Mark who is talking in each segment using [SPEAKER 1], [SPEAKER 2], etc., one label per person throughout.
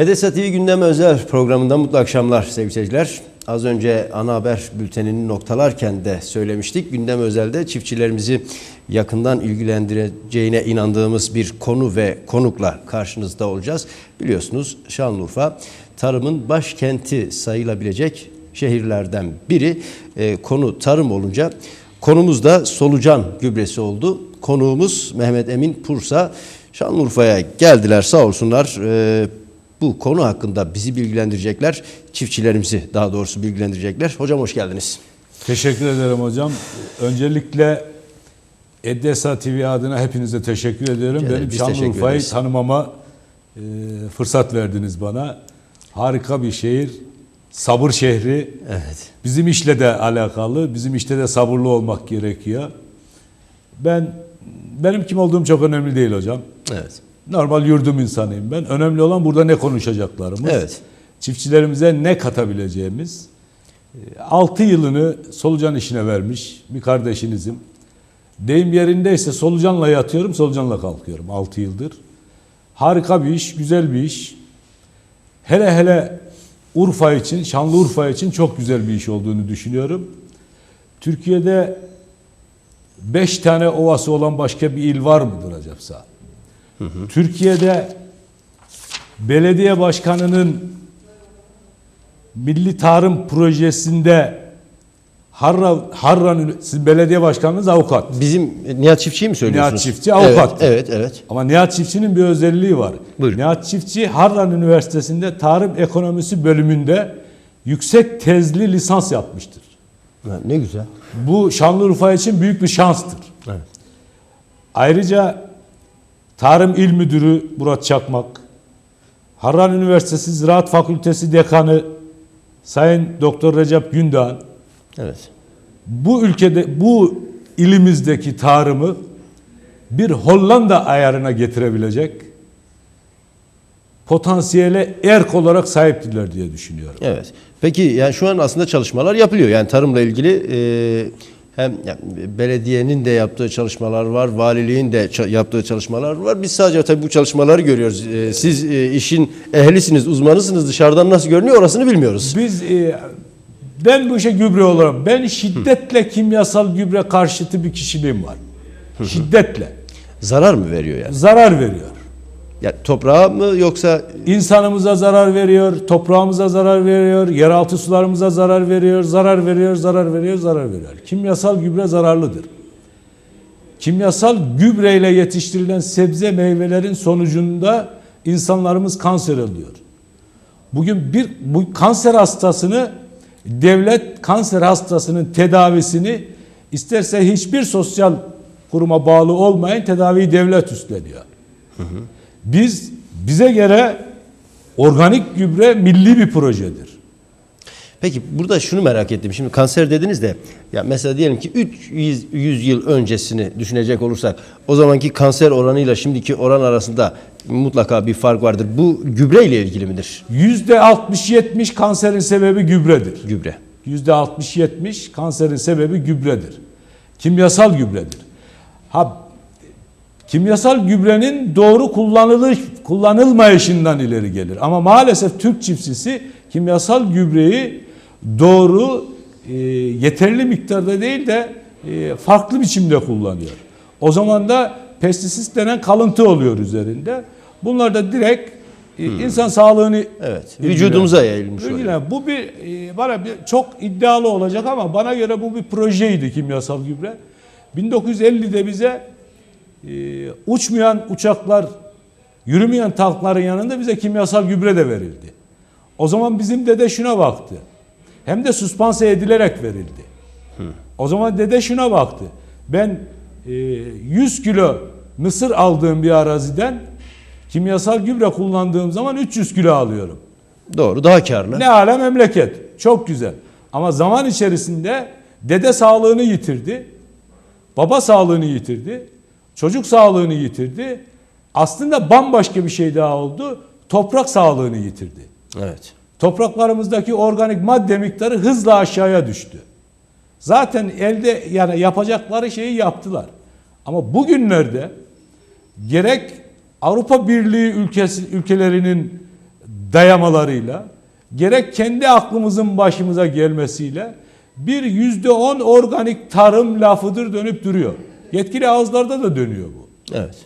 [SPEAKER 1] HDS TV Gündem Özel programından mutlu akşamlar sevgili seyirciler. Az önce ana haber bültenini noktalarken de söylemiştik. Gündem Özel'de çiftçilerimizi yakından ilgilendireceğine inandığımız bir konu ve konukla karşınızda olacağız. Biliyorsunuz Şanlıurfa tarımın başkenti sayılabilecek şehirlerden biri. Ee, konu tarım olunca konumuz da solucan gübresi oldu. Konuğumuz Mehmet Emin Pursa Şanlıurfa'ya geldiler sağ olsunlar. Ee, bu konu hakkında bizi bilgilendirecekler. Çiftçilerimizi daha doğrusu bilgilendirecekler. Hocam hoş geldiniz.
[SPEAKER 2] Teşekkür ederim hocam. Öncelikle Edesa TV adına hepinize teşekkür ediyorum.
[SPEAKER 1] Rica ederim,
[SPEAKER 2] Benim Şanlıurfa'yı tanımama e, fırsat verdiniz bana. Harika bir şehir, sabır şehri.
[SPEAKER 1] Evet.
[SPEAKER 2] Bizim işle de alakalı, bizim işte de sabırlı olmak gerekiyor. Ben benim kim olduğum çok önemli değil hocam.
[SPEAKER 1] Evet.
[SPEAKER 2] Normal yurdum insanıyım ben. Önemli olan burada ne konuşacaklarımız.
[SPEAKER 1] Evet.
[SPEAKER 2] Çiftçilerimize ne katabileceğimiz. 6 yılını solucan işine vermiş bir kardeşinizim. Deyim yerindeyse solucanla yatıyorum, solucanla kalkıyorum 6 yıldır. Harika bir iş, güzel bir iş. Hele hele Urfa için, Şanlıurfa için çok güzel bir iş olduğunu düşünüyorum. Türkiye'de 5 tane ovası olan başka bir il var mıdır acaba? Türkiye'de belediye başkanının Milli Tarım Projesi'nde Harran, Harran siz belediye başkanınız avukat.
[SPEAKER 1] Bizim Nihat Çiftçi'yi mi söylüyorsunuz?
[SPEAKER 2] Nihat Çiftçi avukat.
[SPEAKER 1] Evet, evet, evet.
[SPEAKER 2] Ama Nihat Çiftçi'nin bir özelliği var.
[SPEAKER 1] Buyurun.
[SPEAKER 2] Nihat Çiftçi Harran Üniversitesi'nde Tarım Ekonomisi bölümünde yüksek tezli lisans yapmıştır.
[SPEAKER 1] Ne güzel.
[SPEAKER 2] Bu Şanlıurfa için büyük bir şanstır.
[SPEAKER 1] Evet.
[SPEAKER 2] Ayrıca Tarım İl Müdürü Murat Çakmak, Harran Üniversitesi Ziraat Fakültesi Dekanı Sayın Doktor Recep Gündağ
[SPEAKER 1] Evet.
[SPEAKER 2] bu ülkede bu ilimizdeki tarımı bir Hollanda ayarına getirebilecek potansiyele erk olarak sahiptiler diye düşünüyorum.
[SPEAKER 1] Evet. Peki yani şu an aslında çalışmalar yapılıyor. Yani tarımla ilgili e, hem belediyenin de yaptığı çalışmalar var, valiliğin de yaptığı çalışmalar var. Biz sadece tabii bu çalışmaları görüyoruz. E, siz e, işin ehlisiniz, uzmanısınız. Dışarıdan nasıl görünüyor orasını bilmiyoruz.
[SPEAKER 2] Biz e, ben bu işe gübre olarak ben şiddetle kimyasal gübre karşıtı bir kişiliğim var. Şiddetle
[SPEAKER 1] Zarar mı veriyor yani?
[SPEAKER 2] zarar veriyor.
[SPEAKER 1] Yani toprağa mı yoksa
[SPEAKER 2] İnsanımıza zarar veriyor, toprağımıza zarar veriyor, yeraltı sularımıza zarar veriyor, zarar veriyor, zarar veriyor, zarar veriyor. Kimyasal gübre zararlıdır. Kimyasal gübreyle yetiştirilen sebze meyvelerin sonucunda insanlarımız kanser oluyor. Bugün bir bu kanser hastasını devlet kanser hastasının tedavisini isterse hiçbir sosyal kuruma bağlı olmayan tedaviyi devlet üstleniyor. Biz bize göre organik gübre milli bir projedir.
[SPEAKER 1] Peki burada şunu merak ettim. Şimdi kanser dediniz de ya mesela diyelim ki 300 100 yıl öncesini düşünecek olursak o zamanki kanser oranıyla şimdiki oran arasında mutlaka bir fark vardır. Bu gübre ile ilgili midir?
[SPEAKER 2] Yüzde 60-70 kanserin sebebi gübredir.
[SPEAKER 1] Gübre.
[SPEAKER 2] Yüzde 60-70 kanserin sebebi gübredir. Kimyasal gübredir. Ha kimyasal gübrenin doğru kullanılış kullanılmayışından ileri gelir. Ama maalesef Türk çiftçisi kimyasal gübreyi doğru e, yeterli miktarda değil de e, farklı biçimde kullanıyor. O zaman da pestisit denen kalıntı oluyor üzerinde. Bunlar da direkt e, insan sağlığını
[SPEAKER 1] Evet. Vücudumuza yayılmış oluyor.
[SPEAKER 2] Bu bir e, bana bir çok iddialı olacak ama bana göre bu bir projeydi kimyasal gübre. 1950'de bize e, uçmayan uçaklar, yürümeyen tankların yanında bize kimyasal gübre de verildi. O zaman bizim dede şuna baktı. Hem de süspanse edilerek verildi. O zaman dede şuna baktı. Ben e, 100 kilo mısır aldığım bir araziden kimyasal gübre kullandığım zaman 300 kilo alıyorum.
[SPEAKER 1] Doğru. Daha karlı.
[SPEAKER 2] Ne ala memleket. Çok güzel. Ama zaman içerisinde dede sağlığını yitirdi. Baba sağlığını yitirdi. Çocuk sağlığını yitirdi. Aslında bambaşka bir şey daha oldu. Toprak sağlığını yitirdi.
[SPEAKER 1] Evet.
[SPEAKER 2] Topraklarımızdaki organik madde miktarı hızla aşağıya düştü. Zaten elde yani yapacakları şeyi yaptılar. Ama bugünlerde gerek Avrupa Birliği ülkesi, ülkelerinin dayamalarıyla gerek kendi aklımızın başımıza gelmesiyle bir yüzde on organik tarım lafıdır dönüp duruyor. Yetkili ağızlarda da dönüyor bu.
[SPEAKER 1] Evet.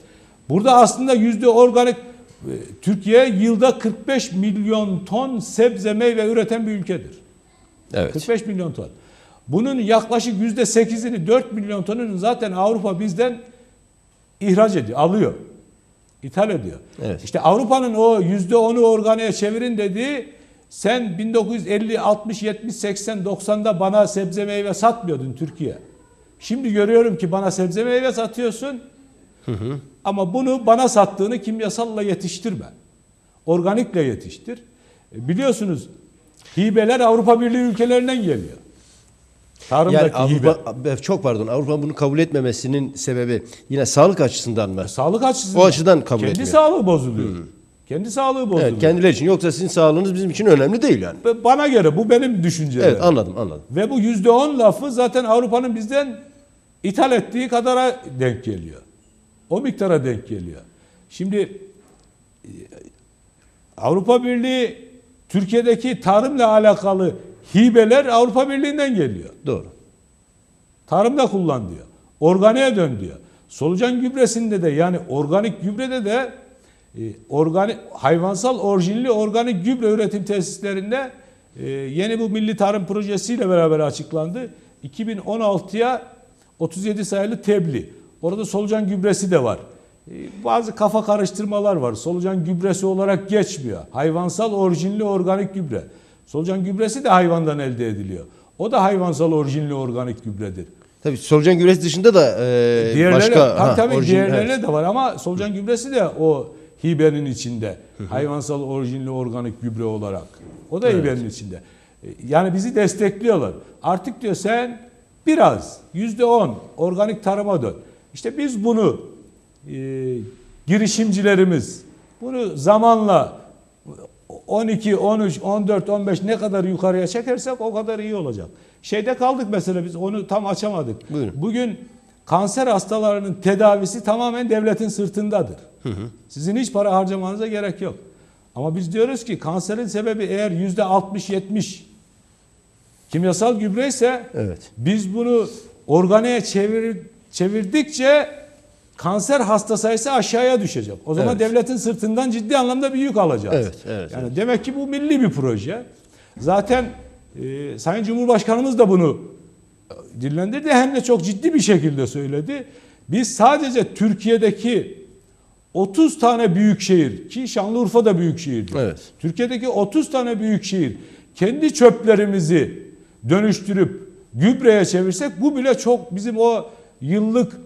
[SPEAKER 2] Burada aslında yüzde organik e, Türkiye yılda 45 milyon ton sebze meyve üreten bir ülkedir.
[SPEAKER 1] Evet.
[SPEAKER 2] 45 milyon ton. Bunun yaklaşık yüzde 8'ini 4 milyon tonunu zaten Avrupa bizden ihraç ediyor, alıyor. İthal ediyor.
[SPEAKER 1] Evet.
[SPEAKER 2] İşte Avrupa'nın o yüzde 10'u organiğe çevirin dediği sen 1950, 60, 70, 80, 90'da bana sebze meyve satmıyordun Türkiye. Şimdi görüyorum ki bana sebze meyve satıyorsun. Ama bunu bana sattığını kimyasalla yetiştirme. Organikle yetiştir. E, Biliyorsunuz hibeler Avrupa Birliği ülkelerinden geliyor. Tarımdaki
[SPEAKER 1] Yani
[SPEAKER 2] hibe.
[SPEAKER 1] Avrupa, çok pardon Avrupa bunu kabul etmemesinin sebebi yine sağlık açısından mı?
[SPEAKER 2] Sağlık açısından.
[SPEAKER 1] O açıdan kabul
[SPEAKER 2] Kendi
[SPEAKER 1] etmiyor.
[SPEAKER 2] sağlığı bozuluyor. Kendi sağlığı bozuluyor.
[SPEAKER 1] Evet, kendileri için. Yoksa sizin sağlığınız bizim için önemli değil yani.
[SPEAKER 2] Bana göre bu benim düşüncem.
[SPEAKER 1] Evet anladım anladım.
[SPEAKER 2] Ve bu yüzde on lafı zaten Avrupa'nın bizden ithal ettiği kadara denk geliyor. O miktara denk geliyor. Şimdi e, Avrupa Birliği Türkiye'deki tarımla alakalı hibeler Avrupa Birliği'nden geliyor.
[SPEAKER 1] Doğru.
[SPEAKER 2] Tarımda kullan diyor. Organiğe dön diyor. Solucan gübresinde de yani organik gübrede de organik hayvansal orijinli organik gübre üretim tesislerinde e, yeni bu milli tarım projesiyle beraber açıklandı. 2016'ya 37 sayılı tebliğ. Orada solucan gübresi de var. E, bazı kafa karıştırmalar var. Solucan gübresi olarak geçmiyor. Hayvansal orijinli organik gübre. Solucan gübresi de hayvandan elde ediliyor. O da hayvansal orijinli organik gübredir.
[SPEAKER 1] Tabii solucan gübresi dışında da e,
[SPEAKER 2] Diğerleri,
[SPEAKER 1] başka
[SPEAKER 2] tabii tabii
[SPEAKER 1] orijin-
[SPEAKER 2] diğerlerine
[SPEAKER 1] evet.
[SPEAKER 2] de var ama solucan gübresi de o hibenin içinde. Hayvansal orijinli organik gübre olarak. O da hibenin içinde. E, Yani bizi destekliyorlar. Artık diyor sen biraz yüzde on organik tarıma dön. İşte biz bunu e, girişimcilerimiz bunu zamanla 12, 13, 14, 15 ne kadar yukarıya çekersek o kadar iyi olacak. Şeyde kaldık mesela biz onu tam açamadık.
[SPEAKER 1] Buyurun.
[SPEAKER 2] Bugün kanser hastalarının tedavisi tamamen devletin sırtındadır. Sizin hiç para harcamanıza gerek yok. Ama biz diyoruz ki kanserin sebebi eğer yüzde 60-70 kimyasal gübre ise
[SPEAKER 1] Evet.
[SPEAKER 2] biz bunu organiğe çevir, çevirdikçe kanser hasta sayısı aşağıya düşecek. O zaman
[SPEAKER 1] Evet.
[SPEAKER 2] devletin sırtından ciddi anlamda bir yük alacağız.
[SPEAKER 1] Evet, evet,
[SPEAKER 2] Yani demek ki bu milli bir proje. Zaten e, Sayın Cumhurbaşkanımız da bunu dillendirdi hem de çok ciddi bir şekilde söyledi. Biz sadece Türkiye'deki 30 tane büyük şehir ki Şanlıurfa da büyük şehirdir.
[SPEAKER 1] Evet.
[SPEAKER 2] Türkiye'deki 30 tane büyük şehir kendi çöplerimizi dönüştürüp gübreye çevirsek bu bile çok bizim o yıllık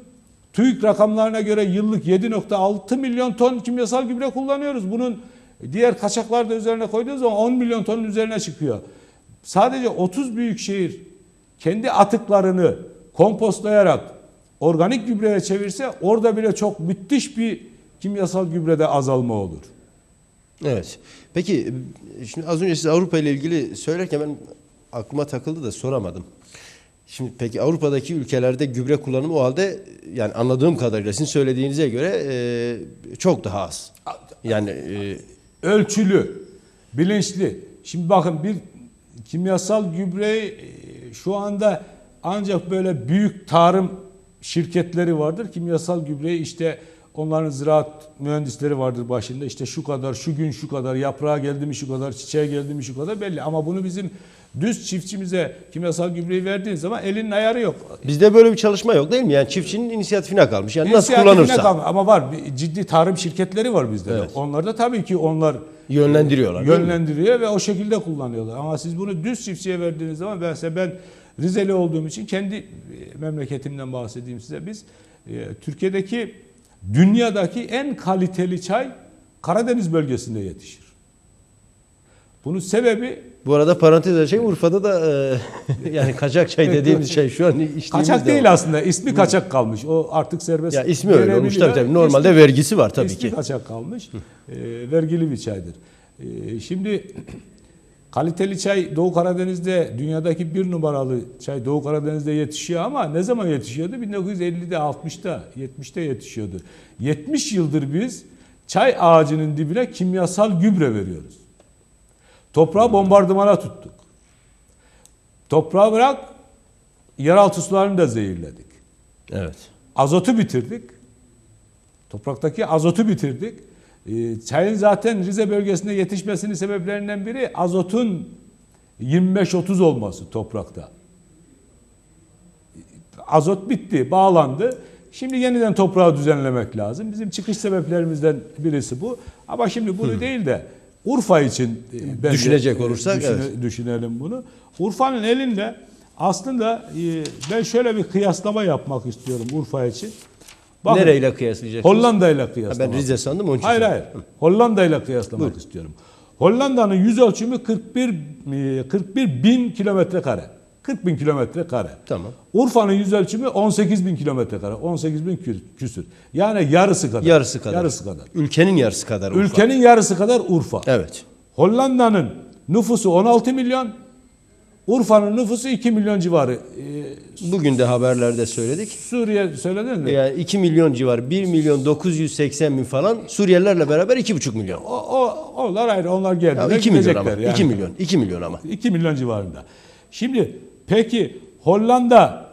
[SPEAKER 2] TÜİK rakamlarına göre yıllık 7.6 milyon ton kimyasal gübre kullanıyoruz. Bunun diğer kaçaklar da üzerine koyduğu zaman 10 milyon tonun üzerine çıkıyor. Sadece 30 büyük şehir kendi atıklarını kompostlayarak organik gübreye çevirse orada bile çok müthiş bir kimyasal gübrede azalma olur.
[SPEAKER 1] Evet. Peki şimdi az önce siz Avrupa ile ilgili söylerken ben aklıma takıldı da soramadım. Şimdi peki Avrupa'daki ülkelerde gübre kullanımı o halde yani anladığım kadarıyla sizin söylediğinize göre e, çok daha az. Yani e,
[SPEAKER 2] ölçülü, bilinçli. Şimdi bakın bir kimyasal gübre e, şu anda ancak böyle büyük tarım şirketleri vardır. Kimyasal gübreyi işte onların ziraat mühendisleri vardır başında. İşte şu kadar, şu gün şu kadar, yaprağa geldi mi şu kadar, çiçeğe geldi mi şu kadar belli. Ama bunu bizim düz çiftçimize kimyasal gübreyi verdiğin zaman elinin ayarı yok.
[SPEAKER 1] bizde böyle bir çalışma yok değil mi? Yani çiftçinin inisiyatifine kalmış. Yani nasıl kullanırsa
[SPEAKER 2] kalma- Ama var bir ciddi tarım şirketleri var bizde. de.
[SPEAKER 1] Evet.
[SPEAKER 2] Onlar da tabii ki onlar
[SPEAKER 1] yönlendiriyorlar. değil mi?
[SPEAKER 2] yönlendiriyor ve o şekilde kullanıyorlar. Ama siz bunu düz çiftçiye verdiğiniz zaman size ben Rizeli olduğum için kendi e, memleketimden bahsedeyim size. Biz e, Türkiye'deki dünyadaki en kaliteli çay Karadeniz bölgesinde yetişir. Bunun sebebi
[SPEAKER 1] Bu arada parantez açayım Urfa'da da e, yani kaçak çay dediğimiz şey şu an içtiğimiz
[SPEAKER 2] kaçak
[SPEAKER 1] de
[SPEAKER 2] değil
[SPEAKER 1] var.
[SPEAKER 2] aslında. ismi kaçak kalmış. O artık serbest.
[SPEAKER 1] Ya ismi öyle olmuş tabii tabii. Normalde vergisi var tabii
[SPEAKER 2] İsmi
[SPEAKER 1] ki.
[SPEAKER 2] kaçak kalmış. E, vergili bir çaydır. E, şimdi kaliteli çay Doğu Karadeniz'de dünyadaki bir numaralı çay Doğu Karadeniz'de yetişiyor ama ne zaman yetişiyordu? 1950'de, 60'ta, 70'te yetişiyordu. 70 yıldır biz çay ağacının dibine kimyasal gübre veriyoruz. Toprağı bombardımana tuttuk. Toprağı bırak, yeraltı sularını da zehirledik.
[SPEAKER 1] Evet.
[SPEAKER 2] Azotu bitirdik. Topraktaki azotu bitirdik. Ee, Çayın zaten Rize bölgesinde yetişmesinin sebeplerinden biri azotun 25-30 olması toprakta. Azot bitti, bağlandı. Şimdi yeniden toprağı düzenlemek lazım. Bizim çıkış sebeplerimizden birisi bu. Ama şimdi bunu değil de Urfa için e, bence,
[SPEAKER 1] Düşünecek
[SPEAKER 2] e,
[SPEAKER 1] olursak, evet.
[SPEAKER 2] düşünelim bunu. Urfa'nın elinde aslında e, ben şöyle bir kıyaslama yapmak istiyorum Urfa için. Bakın,
[SPEAKER 1] Nereyle kıyaslayacaksınız?
[SPEAKER 2] Hollanda ile
[SPEAKER 1] Ha,
[SPEAKER 2] kıyaslamak.
[SPEAKER 1] ben Rize sandım onun için.
[SPEAKER 2] Hayır hayır. Hollanda ile kıyaslamak istiyorum. Hollanda'nın yüz ölçümü 41 e, 41 bin kilometre kare. 40 bin kilometre kare.
[SPEAKER 1] Tamam.
[SPEAKER 2] Urfa'nın yüz ölçümü 18 bin kilometre kare. 18 bin kü- küsür. Yani yarısı kadar.
[SPEAKER 1] Yarısı kadar.
[SPEAKER 2] Yarısı kadar.
[SPEAKER 1] Ülkenin yarısı kadar Urfa.
[SPEAKER 2] Ülkenin yarısı kadar Urfa.
[SPEAKER 1] Evet.
[SPEAKER 2] Hollanda'nın nüfusu 16 milyon. Urfa'nın nüfusu 2 milyon civarı. Ee,
[SPEAKER 1] Bugün de haberlerde söyledik.
[SPEAKER 2] Suriye söyledin mi?
[SPEAKER 1] Yani 2 milyon civarı, 1 milyon 980 bin falan Suriyelilerle beraber 2,5 milyon.
[SPEAKER 2] O, o, onlar ayrı. Onlar geldiler.
[SPEAKER 1] Ya 2 milyon ama.
[SPEAKER 2] yani.
[SPEAKER 1] 2 milyon. 2 milyon ama.
[SPEAKER 2] 2 milyon civarında. Şimdi peki Hollanda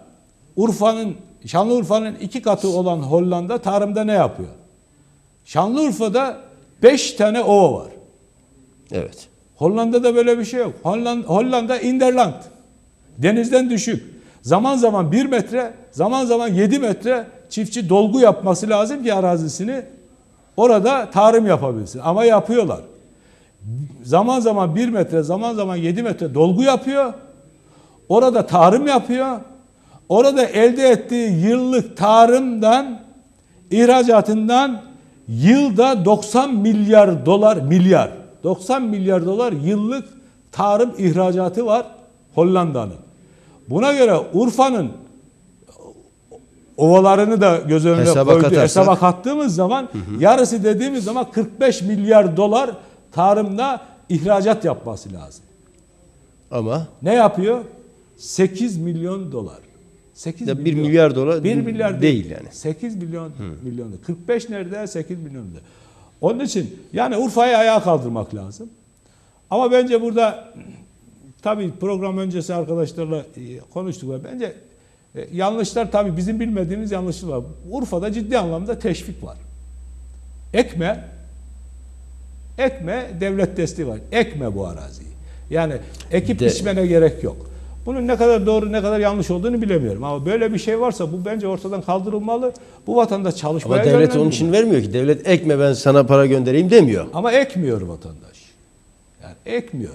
[SPEAKER 2] Urfa'nın Şanlıurfa'nın iki katı olan Hollanda tarımda ne yapıyor? Şanlıurfa'da 5 tane ova var.
[SPEAKER 1] Evet.
[SPEAKER 2] Hollanda'da böyle bir şey yok. Hollanda, Hollanda Inderland. Denizden düşük. Zaman zaman 1 metre, zaman zaman 7 metre çiftçi dolgu yapması lazım ki arazisini orada tarım yapabilsin. Ama yapıyorlar. Zaman zaman 1 metre, zaman zaman 7 metre dolgu yapıyor. Orada tarım yapıyor. Orada elde ettiği yıllık tarımdan, ihracatından yılda 90 milyar dolar, milyar, 90 milyar dolar yıllık tarım ihracatı var Hollanda'nın. Buna göre Urfa'nın ovalarını da göz önüne
[SPEAKER 1] Hesaba
[SPEAKER 2] koydu.
[SPEAKER 1] katarsak-
[SPEAKER 2] Hesaba kattığımız zaman yarısı dediğimiz zaman 45 milyar dolar tarımda ihracat yapması lazım.
[SPEAKER 1] Ama
[SPEAKER 2] Ne yapıyor? 8 milyon dolar. 8
[SPEAKER 1] Ya bir milyar dolar
[SPEAKER 2] 1 milyar
[SPEAKER 1] değil yani.
[SPEAKER 2] 8 milyon milyon. 45 nerede? 8 milyon da. Onun için yani Urfa'yı ayağa kaldırmak lazım. Ama bence burada tabii program öncesi arkadaşlarla e, konuştuk ve bence e, yanlışlar tabii bizim bilmediğimiz yanlışlar var. Urfa'da ciddi anlamda teşvik var. Ekme ekme devlet desteği var. Ekme bu araziyi. Yani ekip
[SPEAKER 1] De-
[SPEAKER 2] biçmene gerek yok. Bunun ne kadar doğru ne kadar yanlış olduğunu bilemiyorum. Ama böyle bir şey varsa bu bence ortadan kaldırılmalı. Bu vatandaş çalışmaya
[SPEAKER 1] ama devlet onun için vermiyor ki. Devlet ekme ben sana para göndereyim demiyor.
[SPEAKER 2] Ama ekmiyor vatandaş. Yani ekmiyor.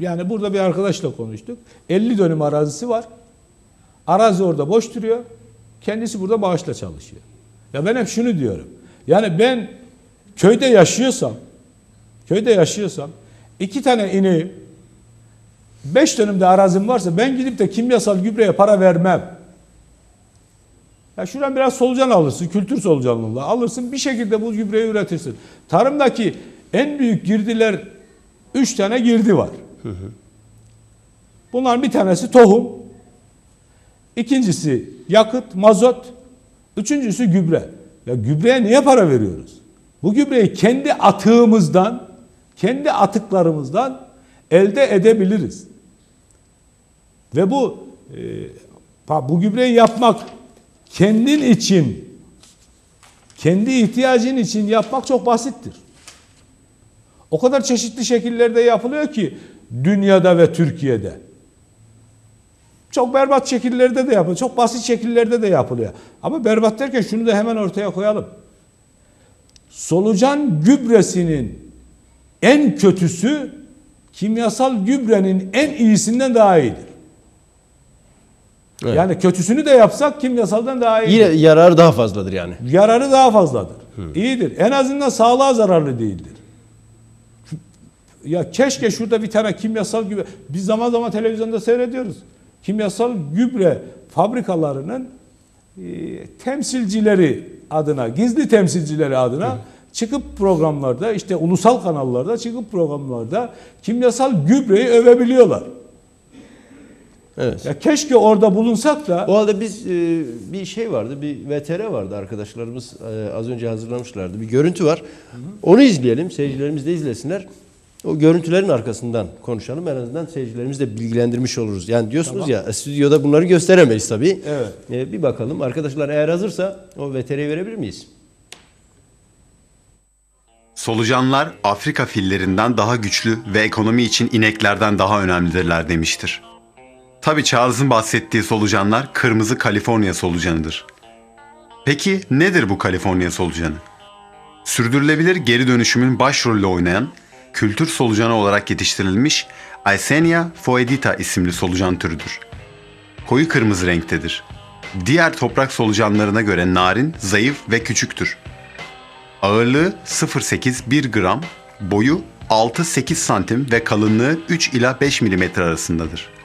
[SPEAKER 2] Yani burada bir arkadaşla konuştuk. 50 dönüm arazisi var. Arazi orada boş duruyor. Kendisi burada bağışla çalışıyor. Ya ben hep şunu diyorum. Yani ben köyde yaşıyorsam, köyde yaşıyorsam iki tane ineğim, beş dönümde arazim varsa ben gidip de kimyasal gübreye para vermem. Ya şuradan biraz solucan alırsın, kültür solucanlığında alırsın bir şekilde bu gübreyi üretirsin. Tarımdaki en büyük girdiler üç tane girdi var. Bunların bir tanesi tohum, ikincisi yakıt, mazot, üçüncüsü gübre. Ya gübreye niye para veriyoruz? Bu gübreyi kendi atığımızdan, kendi atıklarımızdan elde edebiliriz. Ve bu e, bu gübreyi yapmak kendin için kendi ihtiyacın için yapmak çok basittir. O kadar çeşitli şekillerde yapılıyor ki dünyada ve Türkiye'de. Çok berbat şekillerde de yapılıyor. Çok basit şekillerde de yapılıyor. Ama berbat derken şunu da hemen ortaya koyalım. Solucan gübresinin en kötüsü kimyasal gübrenin en iyisinden daha iyidir.
[SPEAKER 1] Evet.
[SPEAKER 2] Yani kötüsünü de yapsak kimyasaldan daha iyidir.
[SPEAKER 1] Yine yararı daha fazladır yani.
[SPEAKER 2] Yararı daha fazladır. İyidir. En azından sağlığa zararlı değildir. Ya keşke şurada bir tane kimyasal gübre, biz zaman zaman televizyonda seyrediyoruz. Kimyasal gübre fabrikalarının e, temsilcileri adına, gizli temsilcileri adına çıkıp programlarda, işte ulusal kanallarda çıkıp programlarda kimyasal gübreyi övebiliyorlar.
[SPEAKER 1] Evet.
[SPEAKER 2] Ya keşke orada bulunsak da
[SPEAKER 1] O halde biz e, bir şey vardı, bir VTR vardı arkadaşlarımız e, az önce hazırlamışlardı. Bir görüntü var. Onu izleyelim, seyircilerimiz de izlesinler. o görüntülerin arkasından konuşalım. En azından seyircilerimizi de bilgilendirmiş oluruz. Yani diyorsunuz ya stüdyoda bunları gösteremeyiz tabii.
[SPEAKER 2] Evet.
[SPEAKER 1] Ee, bir bakalım. Arkadaşlar eğer hazırsa o VTR'yi verebilir miyiz?
[SPEAKER 3] Solucanlar Afrika fillerinden daha güçlü ve ekonomi için ineklerden daha önemlidirler demiştir. Tabi Charles'ın bahsettiği solucanlar kırmızı Kaliforniya solucanıdır. Peki nedir bu Kaliforniya solucanı? Sürdürülebilir geri dönüşümün başrolü oynayan, kültür solucanı olarak yetiştirilmiş Aysenia foedita isimli solucan türüdür. Koyu kırmızı renktedir. Diğer toprak solucanlarına göre narin, zayıf ve küçüktür. Ağırlığı 0.8-1 gram, boyu 6-8 santim ve kalınlığı 3 ila 5 mm arasındadır.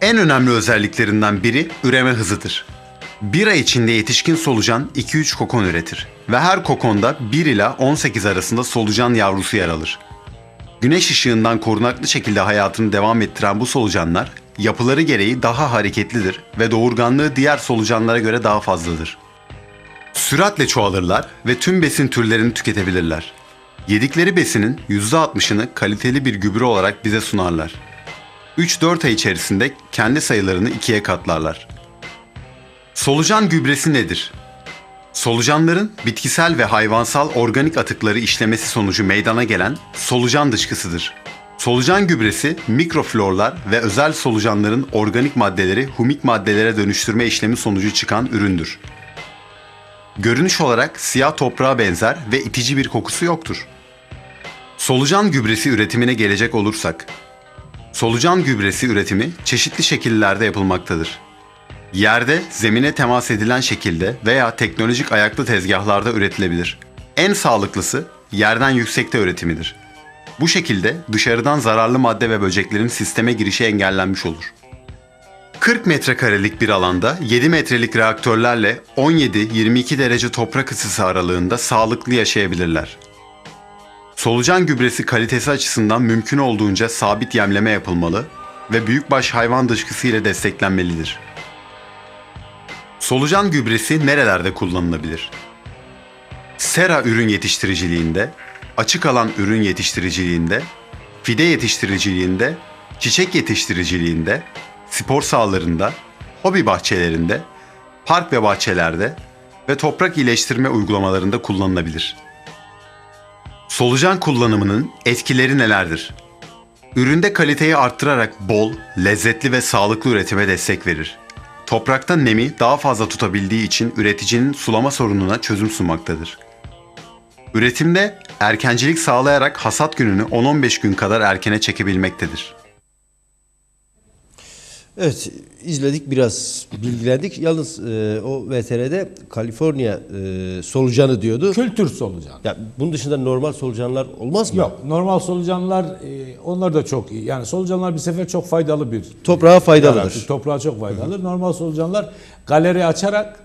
[SPEAKER 3] En önemli özelliklerinden biri üreme hızıdır. Bir ay içinde yetişkin solucan 2-3 kokon üretir ve her kokonda 1 ila 18 arasında solucan yavrusu yer alır. Güneş ışığından korunaklı şekilde hayatını devam ettiren bu solucanlar yapıları gereği daha hareketlidir ve doğurganlığı diğer solucanlara göre daha fazladır. Süratle çoğalırlar ve tüm besin türlerini tüketebilirler. Yedikleri besinin %60'ını kaliteli bir gübre olarak bize sunarlar. 3-4 ay içerisinde kendi sayılarını ikiye katlarlar. Solucan gübresi nedir? Solucanların bitkisel ve hayvansal organik atıkları işlemesi sonucu meydana gelen solucan dışkısıdır. Solucan gübresi mikroflorlar ve özel solucanların organik maddeleri humik maddelere dönüştürme işlemi sonucu çıkan üründür. Görünüş olarak siyah toprağa benzer ve itici bir kokusu yoktur. Solucan gübresi üretimine gelecek olursak, solucan gübresi üretimi çeşitli şekillerde yapılmaktadır. Yerde zemine temas edilen şekilde veya teknolojik ayaklı tezgahlarda üretilebilir. En sağlıklısı yerden yüksekte üretimidir. Bu şekilde dışarıdan zararlı madde ve böceklerin sisteme girişi engellenmiş olur. 40 metrekarelik bir alanda 7 metrelik reaktörlerle 17-22 derece toprak ısısı aralığında sağlıklı yaşayabilirler. Solucan gübresi kalitesi açısından mümkün olduğunca sabit yemleme yapılmalı ve büyükbaş hayvan dışkısı ile desteklenmelidir. Solucan gübresi nerelerde kullanılabilir? Sera ürün yetiştiriciliğinde, açık alan ürün yetiştiriciliğinde, fide yetiştiriciliğinde, çiçek yetiştiriciliğinde, spor sahalarında, hobi bahçelerinde, park ve bahçelerde ve toprak iyileştirme uygulamalarında kullanılabilir. Solucan kullanımının etkileri nelerdir? Üründe kaliteyi arttırarak bol, lezzetli ve sağlıklı üretime destek verir. Toprakta nemi daha fazla tutabildiği için üreticinin sulama sorununa çözüm sunmaktadır. Üretimde erkencilik sağlayarak hasat gününü 10-15 gün kadar erkene çekebilmektedir.
[SPEAKER 1] Evet izledik biraz bilgilendik. Yalnız e, o VTR'de Kaliforniya e, solucanı diyordu.
[SPEAKER 2] Kültür solucan.
[SPEAKER 1] Ya bunun dışında normal solucanlar olmaz mı?
[SPEAKER 2] Yok. Normal solucanlar e, onlar da çok iyi. Yani solucanlar bir sefer çok faydalı bir
[SPEAKER 1] Toprağa faydalıdır.
[SPEAKER 2] yaratık. Toprağa çok faydalı. Normal solucanlar galeri açarak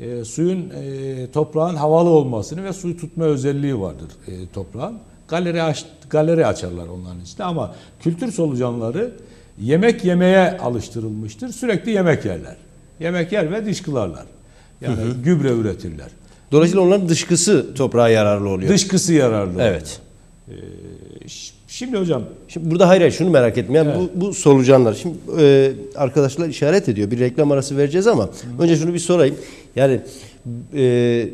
[SPEAKER 2] e, suyun e, toprağın havalı olmasını ve suyu tutma özelliği vardır e, toprağın. Galeri aç, galeri açarlar onların içinde ama kültür solucanları yemek yemeye alıştırılmıştır. Sürekli yemek yerler. Yemek yer ve dışkılarlar. Yani gübre üretirler.
[SPEAKER 1] Dolayısıyla onların dışkısı toprağa yararlı oluyor.
[SPEAKER 2] Dışkısı yararlı.
[SPEAKER 1] Evet.
[SPEAKER 2] Ş- Şimdi hocam
[SPEAKER 1] Şimdi burada hayır, hayır şunu merak ettim. Yani bu, bu solucanlar. Şimdi e, arkadaşlar işaret ediyor. Bir reklam arası vereceğiz ama önce şunu bir sorayım. Yani e,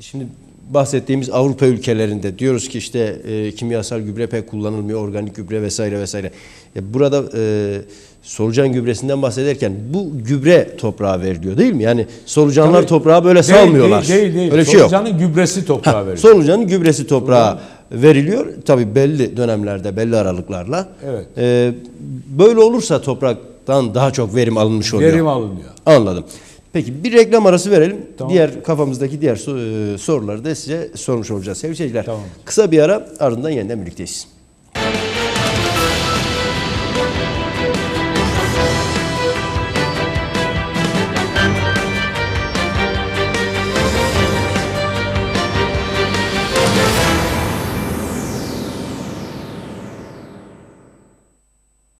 [SPEAKER 1] şimdi bahsettiğimiz Avrupa ülkelerinde diyoruz ki işte e, kimyasal gübre pek kullanılmıyor, organik gübre vesaire vesaire. Ya burada e, solucan gübresinden bahsederken bu gübre toprağa veriliyor değil mi? Yani solucanlar
[SPEAKER 2] Tabii.
[SPEAKER 1] toprağa böyle
[SPEAKER 2] Değil,
[SPEAKER 1] salmıyorlar.
[SPEAKER 2] Değil, değil, değil.
[SPEAKER 1] Öyle şey yok.
[SPEAKER 2] Solucanın gübresi toprağa
[SPEAKER 1] Ha,
[SPEAKER 2] veriyor.
[SPEAKER 1] Solucanın gübresi toprağa veriliyor. Tabii belli dönemlerde, belli aralıklarla.
[SPEAKER 2] Evet.
[SPEAKER 1] Ee, böyle olursa topraktan daha çok verim alınmış oluyor.
[SPEAKER 2] Verim alınıyor.
[SPEAKER 1] Anladım. Peki bir reklam arası verelim.
[SPEAKER 2] Tamam.
[SPEAKER 1] Diğer kafamızdaki diğer e, soruları da size sormuş olacağız sevgili seyirciler.
[SPEAKER 2] Tamam.
[SPEAKER 1] Kısa bir ara ardından yeniden birlikteyiz.